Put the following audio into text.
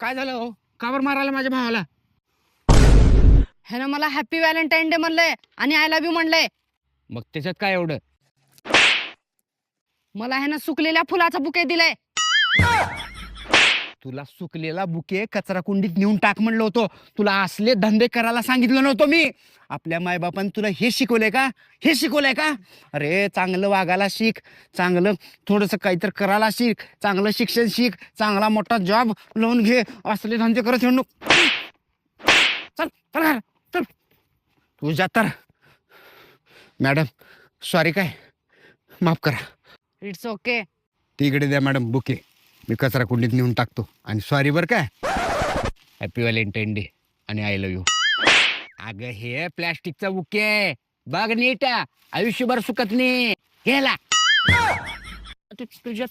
काय झालं हो? कावर मारायला माझ्या भावाला? ह्यानं मला हॅपी व्हॅलेंटाईन डे म्हणलंय आणि आय लव्ह यू म्हणलंय. मग त्याच्यात काय एवढं? मला ह्यानं सुकलेल्या फुलाचा बुके दिलाय. तुला सुकलेला बुके कचरा कुंडीत नेऊन टाक म्हणलं होतं. तुला असले धंदे करायला सांगितलं नव्हतं मी. आपल्या मायबापाने तुला हे शिकवलंय का? हे शिकवलंय का? अरे चांगलं वागायला शिक. चांगलं थोडंसं काहीतरी करायला शिक. चांगलं शिक्षण शिक. चांगला मोठा जॉब लावून घे. असले धंदे करत नको. चल चल घरात, चल. तुझ्या तर. मॅडम सॉरी काय? माफ करा. इट्स ओके तिकडे द्या मॅडम बुके. मी कचरा कुंडीत नेऊन टाकतो. आणि सॉरी बरं काय हॅपी व्हॅलेंटाईन डे आणि आय लव्ह यू अगं हे प्लॅस्टिकचा बुके. बघ नीट. आयुष्यभर सुकत नाही. गेला तुझ्या